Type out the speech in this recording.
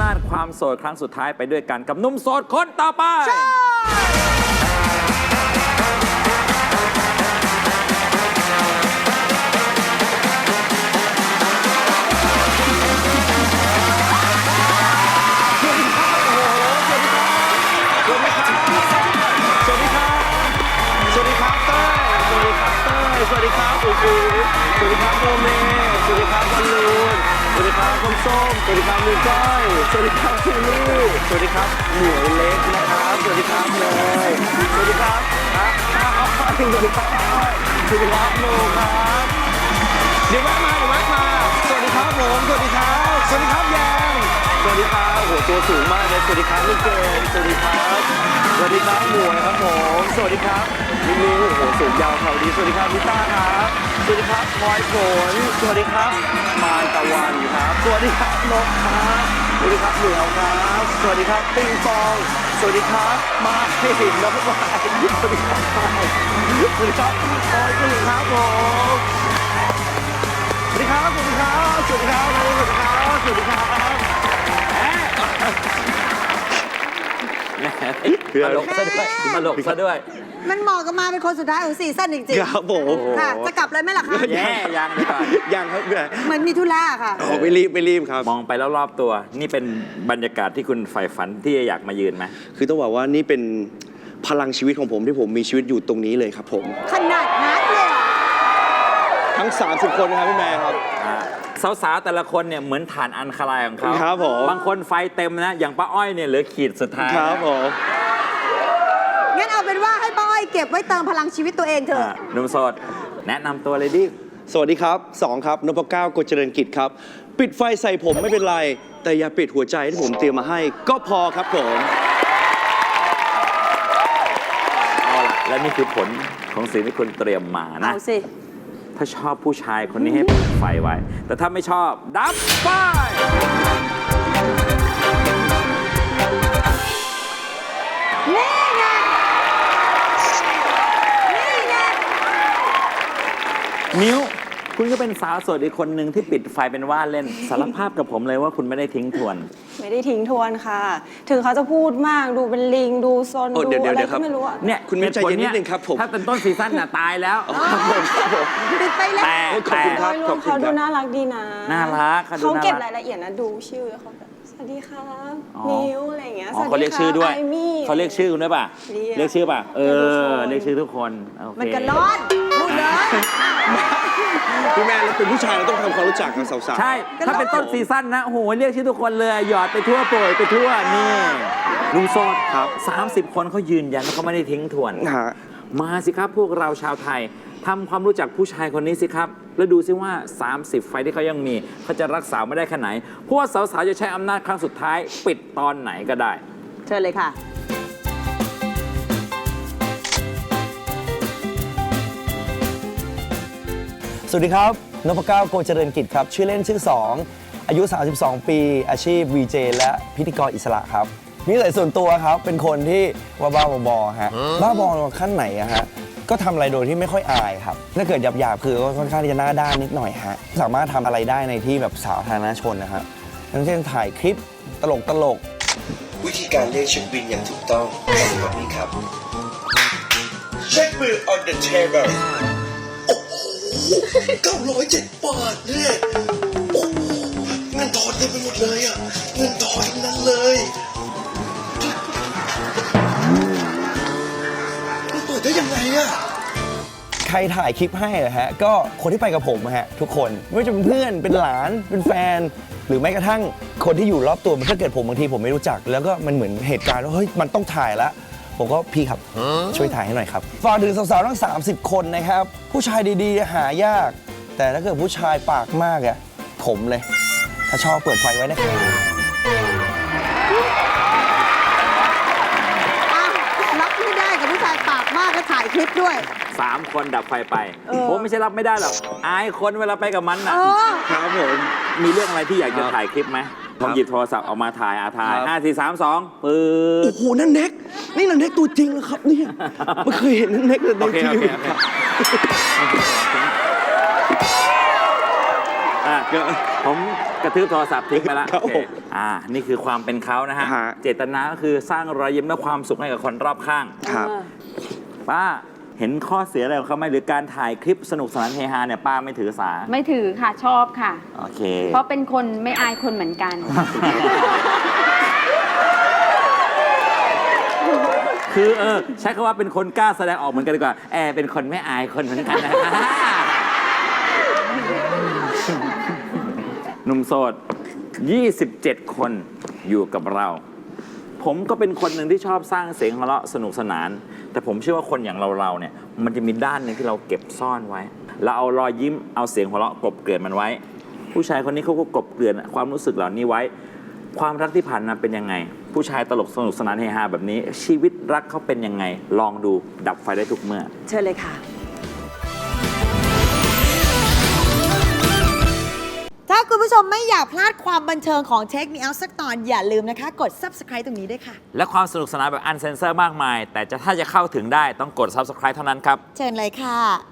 นาจความโสดครั้งสุดท้ายไปด้วยกันกับหนุ่มโสดคนต่อไป สวัสดีครับอูอูสวัสดีครับโมเมสวัสดีครับบอลลูนสวัสดีครับส้มส้มสวัสดีครับมือก้อยสวัสดีครับคิวลี่สวัสดีครับหมวยเล็กนะครับสวัสดีครับเนยสวัสดีครับอะอ้าวสวัสดีครับสวัสดีครับโมครับเดี๋ยวแวะมาเดี๋ยวแวะมาสวัสดีครับผมสวัสดีครับสวัสดีครับแยมสวัสดีครับโอ้โหตัวสูงมากเลยสวัสดีครับลูกเกนสวัสดีครับสวัสดีครับหมวยครับผมสวัสดีครับ ลิลิโอ้โหสูงยาวเขาดี สวัสดีครับลิต้าครับ สวัสดีครับพลอยฝนสวัสดีครับ มานตะวันครับ สวัสดีครับนกครับ สวัสดีครับเหลียวครับ สวัสดีครับปิงปอง สวัสดีครับมาให้เห็นน้องวายสวัสดีครับสวัสดีครับพลอยฝนครับผม ตลกซะด้วยตลกซะด้วย มันเหมาะกับมาเป็นคนสุดท้ายของซีซั่นจริงครับผมๆค่ะ จะกลับเลยไหมล่ะคะแย่ยังดีกว่ายังครับเพื่อนเหมือนมีธุระค่ะโอ้ไม่รีบไม่รีบครับ มองไปรอบๆตัว นี่เป็นบรรยากาศที่คุณใฝ่ฝันที่จะอยากมายืนไหมคือต้องบอกว่านี่เป็นพลังชีวิตของผมที่ผมมีชีวิตอยู่ตรงนี้เลยครับผม ขนาดนั้นเลยเหรอ ทั้ง 30 คนนะครับพี่แม่ครับอ่าสาวๆแต่ละคนเนี่ยเหมือนฐานอันคลายของเขาครับผม บางคนไฟเต็มนะ อย่างป้าอ้อยเนี่ยเหลือขีดสุดท้ายครับผมงั้นเอาเป็นว่าให้ป้าอ้อยเก็บไว้เติมพลังชีวิตตัวเองเถอ่าอะหนุ่มโสด แนะนำตัวเลยดิ สวัสดีครับสองครับนพเก้ากฎเจริญกิจครับ ปิดไฟใส่ผมไม่เป็นไร แต่อย่าปิดหัวใจที่ผมเตรียมมาให้ ก็พอครับผม เอาล่ะและนี่คือผลของสิ่งที่คุณเตรียมมานะ เอาสิ ถ้าชอบผู้ชายคนนี้ให้เปิดไฟไว้ แต่ถ้าไม่ชอบดับไฟ คุณก็เป็นสาวโสดอีกคนหนึ่งที่ปิดไฟเป็นว่าเล่นสารภาพกับผมเลยว่าคุณไม่ได้ทิ้งทวน ไม่ได้ทิ้งทวนค่ะ ถึงเขาจะพูดมากดูเป็นลิงดูซนโอ้ดูเดี๋ยวเดี๋ยวอะไรเดี๋ยวครัก็บ ไม่รู้อะเนี่ยคุณมิ้วใจเย็นนิดนึงครับผม ถ้าเป็นต้นซีซั่นน่ะตายแล้วครับผมครับผมปิดไปแล้วแต่โอ้ขอบแต่คุณครับ โดยรวมเขาดูน่ารักดีนะน่ารักเขาดูเขาเก็บน่ารักรายละเอียดนะดูชื่อเขาแบบส วัสดีครับอ๋อ นิวอะไรอย่างเงี้ยอ๋อสวัสเขาเรียกคบชื่อด้วย ไอมี่ เขาเรียกชื่อคุณด้วยป่ะ เรียก เรียกชื่อป่ะ เอเรียกทุกคนอเรียกชื่อทุกคนโอเคมันกันร้อนพูดเลย พี่แม่เราเป็นผู้ชายเราต้องทำความรู้จักกับสาวๆ ใช่ ถ้าเป็นต้นซีซั่นนะโอ้โหเรียกชื่อทุกคนเลย หยอดไปทั่วโปรยไปทั่วนี่ลุงโซดครับ 30 คนเขายืนยันว่าเขาไม่ได้ทิ้งทวนนะฮะ มาสิครับพวกเราชาวไทย ทำความรู้จักผู้ชายคนนี้สิครับ แล้วดูซิว่า 30 ไฟที่เขายังมีเขาจะรักษาไม่ได้แค่ไหน เพราะว่าสาวๆจะใช้อำนาจครั้งสุดท้าย ปิดตอนไหนก็ได้ เชิญเลยค่ะ สวัสดีครับนพเก้าโกเจริญกิจครับ ชื่อเล่นชื่อ 2 อายุ 32 ปี อาชีพ VJ และพิธีกรอิสระครับนิสัยส่วนตัวครับ เป็นคนที่ว่าบ้าๆบอๆฮะ บ้าบอขั้นไหนอะฮะ ก็ทำอะไรโดยที่ไม่ค่อยอายครับ ถ้าเกิดหยาบๆคือก็ค่อนข้างที่จะหน้าด้านนิดหน่อยฮะ สามารถทำอะไรได้ในที่แบบสาธารณชนนะครับอย่างเช่นถ่ายคลิปตลกตลกวิธีการเรียกเช็คบินอย่างถูกต้องทำแบบนี้ครับ เช็คบิน on the table โอ้โหเก้าร้อยเจ็ดบาทเนี่ยโอ้โหเงินทอนเต็มไปหมดเลยอะ เงินทอนทั้งนั้นเลย อะ ใครถ่ายคลิปให้อะฮะ ก็คนที่ไปกับผมอะฮะทุกคน ไม่ว่าจะเป็นเพื่อน เป็นหลาน เป็นแฟน หรือแม้กระทั่งคนที่อยู่รอบตัวมันถ้าเกิดผมบางทีผมไม่รู้จัก แล้วก็มันเหมือนเหตุการณ์ว่าเฮ้ยมันต้องถ่ายแล้วผมก็พี่ครับช่วยถ่ายให้หน่อยครับ ฝากถึงสาวๆทั้ง 30 คนนะครับ ผู้ชายดีๆ หายาก แต่ถ้าเกิดผู้ชายปากมากอะผมเลย ถ้าชอบเปิดไฟไว้นะครับ ลิปด้วย3คนดับไฟไป เออ ผมไม่ใช่รับไม่ได้หรอก อายคนเวลาไปกับมันเอน่ะอครับผม มีเรื่องอะไรที่อยากจะครับถ่ายคลิปไหมผมหยิบโทรศัพท์ออกมาถ่ายอาถ่ายครับ ห้าสี่สามสองปื๊โอ้ด โหนั่นเน็ก นี่นั่นเน็กตัวจริงเหรอครับเนี่ยไม่เคยเห็นนั่นเน็กเลยในโอเคทีโอเควีโอเคครับอะผมกระทืบโทรศัพท์ทิ้งไปแล้วครับโอเคผมอ่า นี่คือความเป็นเขานะฮะ ฮะ เจตนาก็คือสร้างรอยยิ้มและความสุขให้กับคนรอบข้าง ครับ ป้า เห็นข้อเสียอะไรของเขาไหมหรือการถ่ายคลิปสนุกสนานเฮฮาเนี่ยป้าไม่ถือสาไม่ถือค่ะชอบค่ะ โอเค เพราะเป็นคนไม่อายคนเหมือนกัน คือเออใช้คำว่าเป็นคนกล้าแสดงออกเหมือนกันดีกว่าแอร์เป็นคนไม่อายคนเหมือนกันนะ หนุ่มโสด 27 คนอยู่กับเรา ผมก็เป็นคนหนึ่งที่ชอบสร้างเสียงหัวเราะสนุกสนาน แต่ผมเชื่อว่าคนอย่างเราเราๆเนี่ย มันจะมีด้านหนึ่งที่เราเก็บซ่อนไว้ เราเอารอยยิ้มเอาเสียงหัวเราะกลบเกลื่อนมันไว้ ผู้ชายคนนี้เขาก็กลบเกลื่อนความรู้สึกเหล่านี้ไว้ ความรักที่ผ่านมาเป็นยังไง ผู้ชายตลกสนุกสนานเฮฮาแบบนี้ ชีวิตรักเขาเป็นยังไง ลองดูดับไฟได้ทุกเมื่อ เชิญเลยค่ะ มไม่อยากพลาดความบันเทิงของเช็คมีเอาสักตอนอย่าลืมนะคะ กด subscribe ตรงนี้ด้วยค่ะ และความสนุกสนานแบบอันเซนเซอร์มากมาย แต่จะถ้าจะเข้าถึงได้ต้องกด subscribe เท่านั้นครับ เชิญเลยค่ะ